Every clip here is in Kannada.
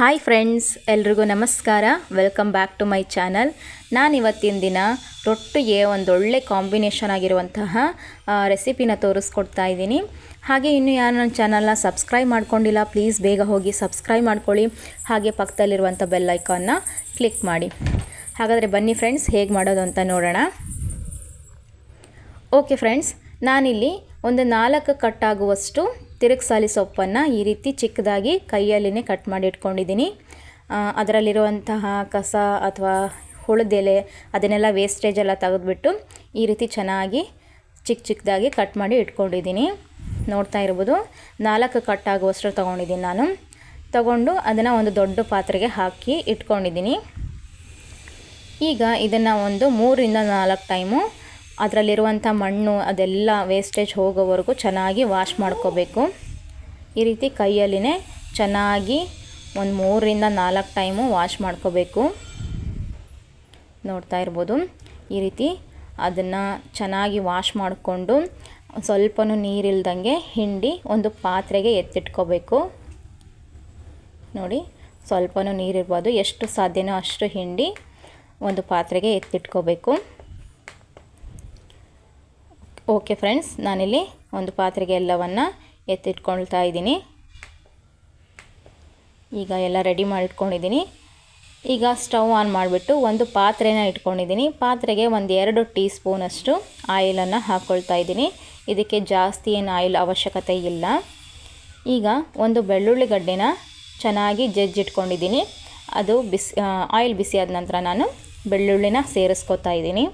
ಹಾಯ್ ಫ್ರೆಂಡ್ಸ್, ಎಲ್ರಿಗೂ ನಮಸ್ಕಾರ. Welcome back to my channel ನಾನು ಇವತ್ತಿನ ದಿನ ರೊಟ್ಟಿಗೆ ಒಂದೊಳ್ಳೆ ಕಾಂಬಿನೇಷನ್ ಆಗಿರುವಂತಹ ರೆಸಿಪಿನ ತೋರಿಸ್ಕೊಡ್ತಾ ಇದ್ದೀನಿ. ಹಾಗೆ ಇನ್ನು ಯಾರು ನನ್ನ ಚಾನಲ್ನ ಸಬ್ಸ್ಕ್ರೈಬ್ ಮಾಡ್ಕೊಂಡಿಲ್ಲ ಪ್ಲೀಸ್ ಬೇಗ ಹೋಗಿ ಸಬ್ಸ್ಕ್ರೈಬ್ ಮಾಡ್ಕೊಳ್ಳಿ. ಹಾಗೆ ಪಕ್ಕದಲ್ಲಿರುವಂಥ ಬೆಲ್ ಐಕಾನ್ನ ಕ್ಲಿಕ್ ಮಾಡಿ. ಹಾಗಾದರೆ ಬನ್ನಿ ಫ್ರೆಂಡ್ಸ್ ಹೇಗೆ ಮಾಡೋದು ಅಂತ ನೋಡೋಣ. ಓಕೆ ಫ್ರೆಂಡ್ಸ್ ನಾನಿಲ್ಲಿ ಒಂದು ನಾಲ್ಕು ಕಟ್ಟಾಗುವಷ್ಟು ತಿರುಗ್ಸಾಲಿ ಸೊಪ್ಪನ್ನು ಈ ರೀತಿ ಚಿಕ್ಕದಾಗಿ ಕೈಯಲ್ಲಿನೇ ಕಟ್ ಮಾಡಿ ಇಟ್ಕೊಂಡಿದ್ದೀನಿ. ಅದರಲ್ಲಿರುವಂತಹ ಕಸ ಅಥವಾ ಹುಳದೆಲೆ ಅದನ್ನೆಲ್ಲ ವೇಸ್ಟೇಜ್ ಎಲ್ಲ ತೆಗೆದುಬಿಟ್ಟು ಈ ರೀತಿ ಚೆನ್ನಾಗಿ ಚಿಕ್ಕ ಚಿಕ್ಕದಾಗಿ ಕಟ್ ಮಾಡಿ ಇಟ್ಕೊಂಡಿದ್ದೀನಿ. ನೋಡ್ತಾ ಇರ್ಬೋದು, ನಾಲ್ಕು ಕಟ್ ಆಗುವಷ್ಟು ತೊಗೊಂಡಿದ್ದೀನಿ ನಾನು. ತಗೊಂಡು ಅದನ್ನು ಒಂದು ದೊಡ್ಡ ಪಾತ್ರೆಗೆ ಹಾಕಿ ಇಟ್ಕೊಂಡಿದ್ದೀನಿ. ಈಗ ಇದನ್ನು ಒಂದು ಮೂರಿಂದ ನಾಲ್ಕು ಟೈಮು ಅದರಲ್ಲಿರುವಂಥ ಮಣ್ಣು ಅದೆಲ್ಲ ವೇಸ್ಟೇಜ್ ಹೋಗೋವರೆಗೂ ಚೆನ್ನಾಗಿ ವಾಶ್ ಮಾಡ್ಕೋಬೇಕು. ಈ ರೀತಿ ಕೈಯಲ್ಲಿನೇ ಚೆನ್ನಾಗಿ ಒಂದು ಮೂರರಿಂದ ನಾಲ್ಕು ಟೈಮು ವಾಶ್ ಮಾಡ್ಕೋಬೇಕು. ನೋಡ್ತಾ ಇರ್ಬೋದು. ಈ ರೀತಿ ಅದನ್ನು ಚೆನ್ನಾಗಿ ವಾಶ್ ಮಾಡಿಕೊಂಡು ಸ್ವಲ್ಪನೂ ನೀರಿಲ್ದಂಗೆ ಹಿಂಡಿ ಒಂದು ಪಾತ್ರೆಗೆ ಎತ್ತಿಟ್ಕೋಬೇಕು. ನೋಡಿ, ಸ್ವಲ್ಪನೂ ನೀರಿರ್ಬೋದು, ಎಷ್ಟು ಸಾಧ್ಯನೋ ಅಷ್ಟು ಹಿಂಡಿ ಒಂದು ಪಾತ್ರೆಗೆ ಎತ್ತಿಟ್ಕೋಬೇಕು. ಓಕೆ ಫ್ರೆಂಡ್ಸ್ ನಾನಿಲ್ಲಿ ಒಂದು ಪಾತ್ರೆಗೆ ಎಲ್ಲವನ್ನು ಎತ್ತಿಟ್ಕೊಳ್ತಾ ಇದ್ದೀನಿ. ಈಗ ಎಲ್ಲ ರೆಡಿ ಮಾಡಿಟ್ಕೊಂಡಿದ್ದೀನಿ. ಈಗ ಸ್ಟವ್ ಆನ್ ಮಾಡಿಬಿಟ್ಟು ಒಂದು ಪಾತ್ರೆನ ಇಟ್ಕೊಂಡಿದ್ದೀನಿ. ಪಾತ್ರೆಗೆ ಒಂದು ಎರಡು ಟೀ ಸ್ಪೂನಷ್ಟು ಆಯಿಲನ್ನು ಹಾಕ್ಕೊಳ್ತಾ ಇದ್ದೀನಿ. ಇದಕ್ಕೆ ಜಾಸ್ತಿ ಏನು ಆಯಿಲ್ ಅವಶ್ಯಕತೆ ಇಲ್ಲ. ಈಗ ಒಂದು ಬೆಳ್ಳುಳ್ಳಿ ಗಡ್ಡೆನ ಚೆನ್ನಾಗಿ ಜಜ್ಜಿಟ್ಕೊಂಡಿದ್ದೀನಿ. ಅದು ಬಿಸಿ ಆಯಿಲ್ ಬಿಸಿ ಆದ ನಂತರ ನಾನು ಬೆಳ್ಳುಳ್ಳಿನ ಸೇರಿಸ್ಕೊತಾ ಇದ್ದೀನಿ.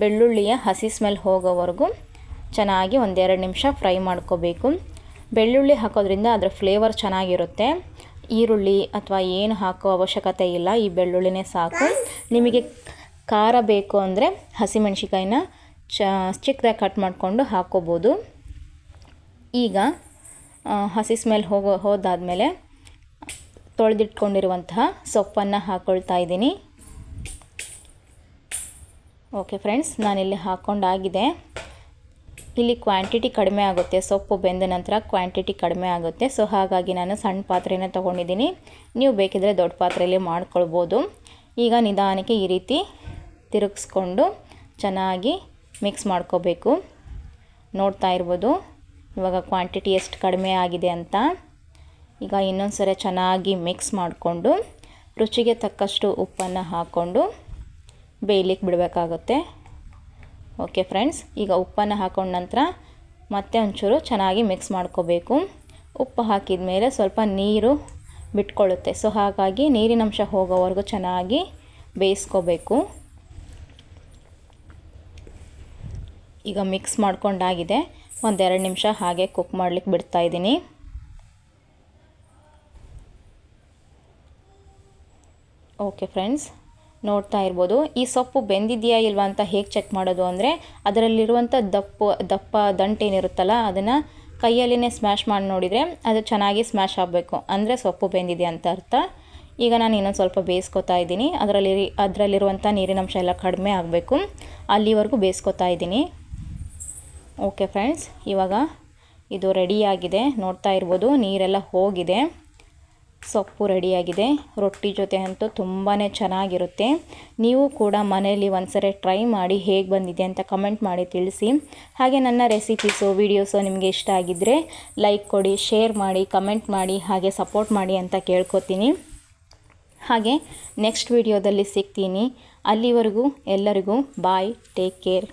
ಬೆಳ್ಳುಳ್ಳಿಯ ಹಸಿ ಸ್ಮೆಲ್ ಹೋಗೋವರೆಗೂ ಚೆನ್ನಾಗಿ ಒಂದೆರಡು ನಿಮಿಷ ಫ್ರೈ ಮಾಡ್ಕೋಬೇಕು. ಬೆಳ್ಳುಳ್ಳಿ ಹಾಕೋದ್ರಿಂದ ಅದರ ಫ್ಲೇವರ್ ಚೆನ್ನಾಗಿರುತ್ತೆ. ಈರುಳ್ಳಿ ಅಥವಾ ಏನು ಹಾಕೋ ಅವಶ್ಯಕತೆ ಇಲ್ಲ, ಈ ಬೆಳ್ಳುಳ್ಳಿನೇ ಸಾಕು. ನಿಮಗೆ ಖಾರ ಬೇಕು ಅಂದರೆ ಹಸಿಮೆಣ್ಸಿಕಾಯಿನ ಚ, ಚಿಕ್ಕದಾಗಿ ಕಟ್ ಮಾಡಿಕೊಂಡು ಹಾಕೋಬೋದು. ಈಗ ಹಸಿ ಸ್ಮೆಲ್ ಹೋಗೋ, ಹೋದಾದಮೇಲೆ ತೊಳೆದಿಟ್ಕೊಂಡಿರುವಂತಹ ಸೊಪ್ಪನ್ನು ಹಾಕ್ಕೊಳ್ತಾ ಇದ್ದೀನಿ. ಓಕೆ ಫ್ರೆಂಡ್ಸ್ ನಾನಿಲ್ಲಿ ಹಾಕ್ಕೊಂಡಾಗಿದೆ ಇಲ್ಲಿ ಕ್ವಾಂಟಿಟಿ ಕಡಿಮೆ ಆಗುತ್ತೆ. ಸೊಪ್ಪು ಬೆಂದ ನಂತರ ಕ್ವಾಂಟಿಟಿ ಕಡಿಮೆ ಆಗುತ್ತೆ. ಸೊ ಹಾಗಾಗಿ ನಾನು ಸಣ್ಣ ಪಾತ್ರೆನ ತೊಗೊಂಡಿದ್ದೀನಿ. ನೀವು ಬೇಕಿದ್ರೆ ದೊಡ್ಡ ಪಾತ್ರೆಯಲ್ಲಿ ಮಾಡ್ಕೊಳ್ಬೋದು. ಈಗ ನಿಧಾನಕ್ಕೆ ಈ ರೀತಿ ತಿರುಗಿಸ್ಕೊಂಡು ಚೆನ್ನಾಗಿ ಮಿಕ್ಸ್ ಮಾಡ್ಕೋಬೇಕು. ನೋಡ್ತಾ ಇರ್ಬೋದು. ಇವಾಗ ಕ್ವಾಂಟಿಟಿ ಎಷ್ಟು ಕಡಿಮೆ ಆಗಿದೆ ಅಂತ. ಈಗ ಇನ್ನೊಂದು ಸರಿ ಚೆನ್ನಾಗಿ ಮಿಕ್ಸ್ ಮಾಡಿಕೊಂಡು ರುಚಿಗೆ ತಕ್ಕಷ್ಟು ಉಪ್ಪನ್ನು ಹಾಕ್ಕೊಂಡು ಬೇಯಲಿಕ್ಕೆ ಬಿಡಬೇಕಾಗುತ್ತೆ. ಓಕೆ ಫ್ರೆಂಡ್ಸ್ ಈಗ ಉಪ್ಪನ್ನು ಹಾಕೊಂಡ ನಂತರ ಮತ್ತೆ ಒಂಚೂರು ಚೆನ್ನಾಗಿ ಮಿಕ್ಸ್ ಮಾಡ್ಕೋಬೇಕು. ಉಪ್ಪು ಹಾಕಿದ ಮೇಲೆ ಸ್ವಲ್ಪ ನೀರು ಬಿಟ್ಕೊಳ್ಳುತ್ತೆ. ಸೊ ಹಾಗಾಗಿ ನೀರಿನಂಶ ಹೋಗೋವರೆಗೂ ಚೆನ್ನಾಗಿ ಬೇಯಿಸ್ಕೋಬೇಕು. ಈಗ ಮಿಕ್ಸ್ ಮಾಡ್ಕೊಂಡಾಗಿದೆ. ಒಂದೆರಡು ನಿಮಿಷ ಹಾಗೆ ಕುಕ್ ಮಾಡಲಿಕ್ಕೆ ಬಿಡ್ತಾಯಿದ್ದೀನಿ ಓಕೆ ಫ್ರೆಂಡ್ಸ್ ನೋಡ್ತಾ ಇರ್ಬೋದು. ಈ ಸೊಪ್ಪು ಬೆಂದಿದೆಯಾ ಇಲ್ವಾ ಅಂತ ಹೇಗೆ ಚೆಕ್ ಮಾಡೋದು ಅಂದರೆ ಅದರಲ್ಲಿರುವಂಥ ದಪ್ಪ ದಪ್ಪ ದಂಟೇನಿರುತ್ತಲ್ಲ ಅದನ್ನು ಕೈಯಲ್ಲಿನೇ ಸ್ಮ್ಯಾಶ್ ಮಾಡಿ ನೋಡಿದರೆ ಅದು ಚೆನ್ನಾಗಿ ಸ್ಮ್ಯಾಶ್ ಆಗಬೇಕು. ಅಂದರೆ ಸೊಪ್ಪು ಬೆಂದಿದೆ ಅಂತ ಅರ್ಥ. ಈಗ ನಾನು ಇನ್ನೊಂದು ಸ್ವಲ್ಪ ಬೇಯಿಸ್ಕೊತಾ ಇದ್ದೀನಿ. ಅದರಲ್ಲಿ ಅದರಲ್ಲಿರುವಂಥ ನೀರಿನಂಶ ಎಲ್ಲ ಕಡಿಮೆ ಆಗಬೇಕು. ಅಲ್ಲಿವರೆಗೂ ಬೇಯಿಸ್ಕೊತಾ ಇದ್ದೀನಿ. ಓಕೆ ಫ್ರೆಂಡ್ಸ್ ಇವಾಗ ಇದು ರೆಡಿಯಾಗಿದೆ ನೋಡ್ತಾ ಇರ್ಬೋದು, ನೀರೆಲ್ಲ ಹೋಗಿದೆ. ಸೊಪ್ಪು ರೆಡಿಯಾಗಿದೆ. ರೊಟ್ಟಿ ಜೊತೆ ಅಂತೂ ತುಂಬಾ ಚೆನ್ನಾಗಿರುತ್ತೆ. ನೀವು ಕೂಡ ಮನೆಯಲ್ಲಿ ಒಂದ್ಸರಿ ಟ್ರೈ ಮಾಡಿ ಹೇಗೆ ಬಂದಿದೆ ಅಂತ ಕಮೆಂಟ್ ಮಾಡಿ ತಿಳಿಸಿ. ಹಾಗೆ ನನ್ನ ರೆಸಿಪೀಸು, ವೀಡಿಯೋಸು ನಿಮಗೆ ಇಷ್ಟ ಆಗಿದ್ದರೆ ಲೈಕ್ ಕೊಡಿ, ಶೇರ್ ಮಾಡಿ, ಕಮೆಂಟ್ ಮಾಡಿ, ಹಾಗೆ ಸಪೋರ್ಟ್ ಮಾಡಿ ಅಂತ ಕೇಳ್ಕೊತೀನಿ. ಹಾಗೆ ನೆಕ್ಸ್ಟ್ ವಿಡಿಯೋದಲ್ಲಿ ಸಿಗ್ತೀನಿ. ಅಲ್ಲಿವರೆಗೂ ಎಲ್ಲರಿಗೂ ಬಾಯ್, ಟೇಕ್ ಕೇರ್.